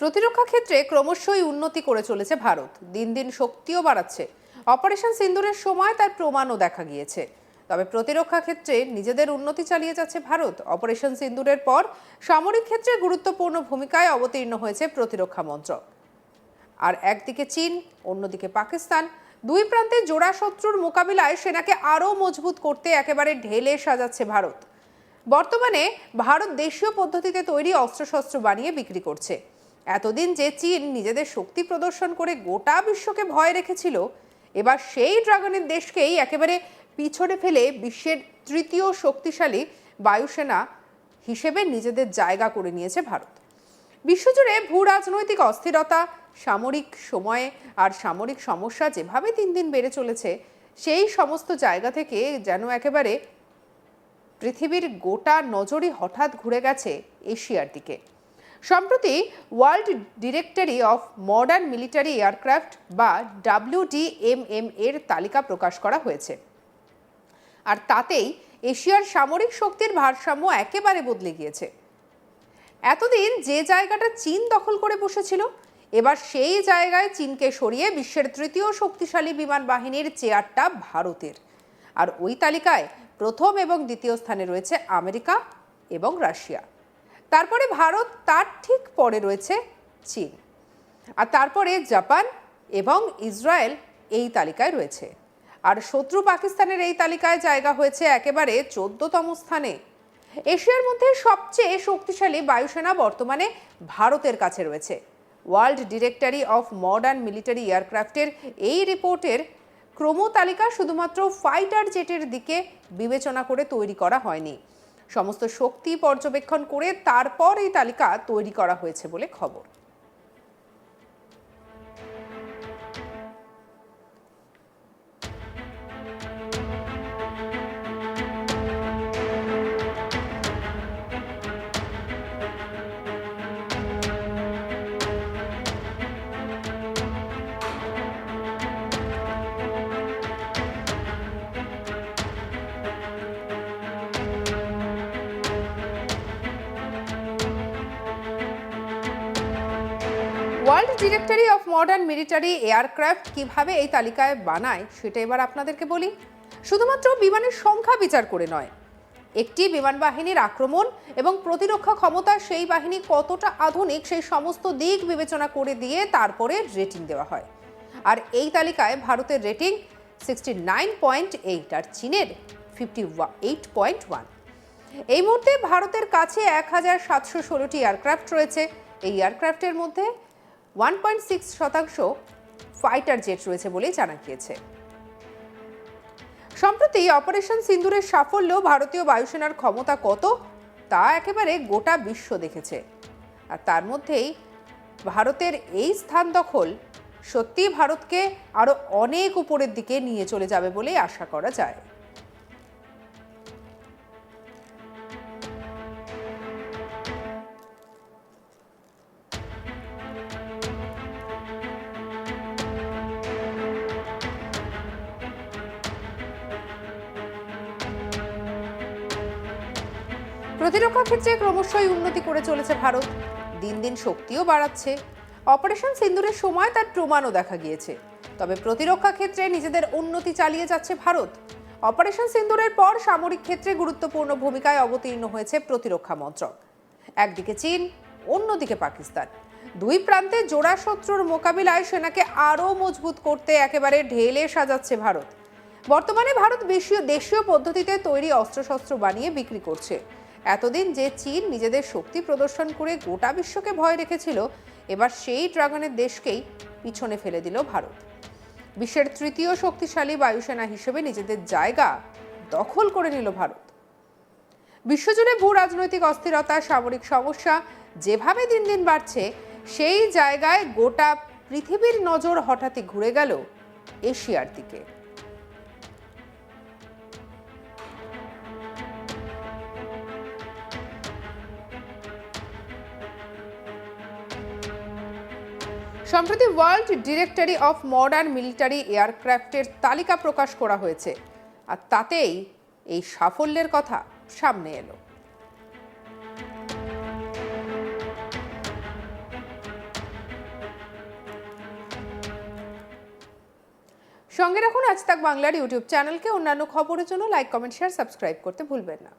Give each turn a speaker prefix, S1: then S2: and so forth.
S1: প্রতিরক্ষা ক্ষেত্রে ক্রমশই উন্নতি করে চলেছে ভারত। দিন দিন শক্তিও বাড়াচ্ছে। অপারেশন সিন্দুরের সময় তার প্রমাণও দেখা গিয়েছে। তবে প্রতিরক্ষা ক্ষেত্রে নিজেদের উন্নতি চালিয়ে যাচ্ছে ভারত। অপারেশন সিন্দুরের পর সামরিক ক্ষেত্রে গুরুত্বপূর্ণ ভূমিকায় অবতীর্ণ হয়েছে প্রতিরক্ষা মন্ত্রক। আর একদিকে চীন, অন্যদিকে পাকিস্তান, দুই প্রান্তে জোড়া শত্রুর মোকাবিলায় সেনাকে আরও মজবুত করতে একেবারে ঢেলে সাজাচ্ছে ভারত। বর্তমানে ভারত দেশীয় পদ্ধতিতে তৈরি অস্ত্রশস্ত্র বানিয়ে বিক্রি করছে। এতদিন যে চীন নিজেদের শক্তি প্রদর্শন করে গোটা বিশ্বকে ভয় রেখেছিল, এবার সেই ড্রাগনের দেশকেই একেবারে পিছনে ফেলে বিশ্বের তৃতীয় শক্তিশালী বায়ুসেনা হিসেবে নিজেদের জায়গা করে নিয়েছে ভারত। বিশ্বজুড়ে ভূ রাজনৈতিক অস্থিরতা, সামরিক সময়ে আর সামরিক সমস্যা যেভাবে দিন দিন বেড়ে চলেছে, সেই সমস্ত জায়গা থেকে যেন একেবারে পৃথিবীর গোটা নজরই হঠাৎ ঘুরে গেছে এশিয়ার দিকে। সম্প্রতি world directory of modern military aircraft বা ডাব্লিউডিএমএম এর তালিকা প্রকাশ করা হয়েছে। আর তাতেই এশিয়ার সামরিক শক্তির ভারসাম্য একেবারে বদলে গিয়েছে। এতদিন যে জায়গাটা চীন দখল করে বসেছিল, এবার সেই জায়গায় চীনকে সরিয়ে বিশ্বের তৃতীয় শক্তিশালী বিমান বাহিনীর চেয়ারটা ভারতের। আর ওই তালিকায় প্রথম এবং দ্বিতীয় স্থানে রয়েছে আমেরিকা এবং রাশিয়া। তারপরে ভারত তার ঠিক পরে রয়েছে চীন। আর তারপরে জাপান এবং ইসরায়েল এই তালিকায় রয়েছে। আর শত্রু পাকিস্তানের এই তালিকায় জায়গা হয়েছে একেবারে চোদ্দতম স্থানে। এশিয়ার মধ্যে সবচেয়ে শক্তিশালী বায়ুসেনা বর্তমানে ভারতের কাছে রয়েছে। World directory of modern military এয়ারক্রাফটের এই রিপোর্টের ক্রম তালিকা শুধুমাত্র ফাইটার জেটের দিকে বিবেচনা করে তৈরি করা হয়নি। সমস্ত শক্তি পর্যবেক্ষণ করে তারপর এই তালিকা তৈরি করা হয়েছে বলে খবর। World directory of modern military aircraft কীভাবে এই তালিকায় বানায়, সেটা এবার আপনাদেরকে বলি। শুধুমাত্র বিমানের সংখ্যা বিচার করে নয়, একটি বিমান বাহিনীর আক্রমণ এবং প্রতিরক্ষা ক্ষমতা সেই বাহিনী কতটা আধুনিক সেই সমস্ত দিক বিবেচনা করে দিয়ে তারপরে রেটিং দেওয়া হয়। আর এই তালিকায় ভারতের rating sixty nine point eight আর চীনের ফিফটি এইট পয়েন্ট ওয়ান। এই মুহূর্তে ভারতের কাছে এক হাজার সাতশো ষোলোটি এয়ারক্রাফট রয়েছে। এই এয়ারক্রাফটের মধ্যে ওয়ান পয়েন্ট সিক্স শতাংশ ফাইটার জেট রয়েছে বলেই জানা গিয়েছে। সম্প্রতি অপারেশন সিন্দুরের সাফল্য ভারতীয় বায়ুসেনার ক্ষমতা কত? তা একেবারে গোটা বিশ্ব দেখেছে। আর তার মধ্যেই ভারতের এই স্থান দখল সত্যি ভারতকে আরও অনেক উপরের দিকে নিয়ে চলে যাবে বলেই আশা করা যায়। প্রতিরক্ষা ক্ষেত্রে ক্রমশই উন্নতি করে চলেছে ভারত। দিন দিন শক্তিও বাড়াচ্ছে। অপারেশন সিন্দুরের সময় তার প্রমাণও দেখা গিয়েছে। তবে প্রতিরক্ষা ক্ষেত্রে নিজেদের উন্নতি চালিয়ে যাচ্ছে ভারত। অপারেশন সিন্দুরের পর সামরিক ক্ষেত্রে গুরুত্বপূর্ণ ভূমিকায় অবতীর্ণ হয়েছে প্রতিরক্ষা মন্ত্রক। একদিকে চীন, অন্যদিকে পাকিস্তান। দুই প্রান্তে জোড়া শত্রুর মোকাবিলায় সেনাকে আরও মজবুত করতে একেবারে ঢেলে সাজাচ্ছে ভারত। বর্তমানে ভারত দেশীয় দেশীয় পদ্ধতিতে তৈরি অস্ত্রশস্ত্র বানিয়ে বিক্রি করছে। এতদিন যে চীন নিজেদের শক্তি প্রদর্শন করে গোটা বিশ্বকে ভয় রেখেছিল, এবার সেই ড্রাগনের দেশকেই পিছনে ফেলে দিল ভারত। বিশ্বের তৃতীয় শক্তিশালী বায়ুসেনা হিসেবে নিজেদের জায়গা দখল করে নিল ভারত। বিশ্বজুড়ে ভূ রাজনৈতিক অস্থিরতা, সামরিক সমস্যা যেভাবে দিন দিন বাড়ছে, সেই জায়গায় গোটা পৃথিবীর নজর হঠাৎই ঘুরে গেল এশিয়ার দিকে। সম্প্রতি world directory of modern military এয়ারক্রাফটের তালিকা প্রকাশ করা হয়েছে। আর তাতেই এই সাফল্যের কথা সামনে এলো। সঙ্গে রাখুন আজ তাক বাংলার ইউটিউব চ্যানেলকে। অন্যান্য খবরের জন্য লাইক, কমেন্ট, শেয়ার, সাবস্ক্রাইব করতে ভুলবেন না।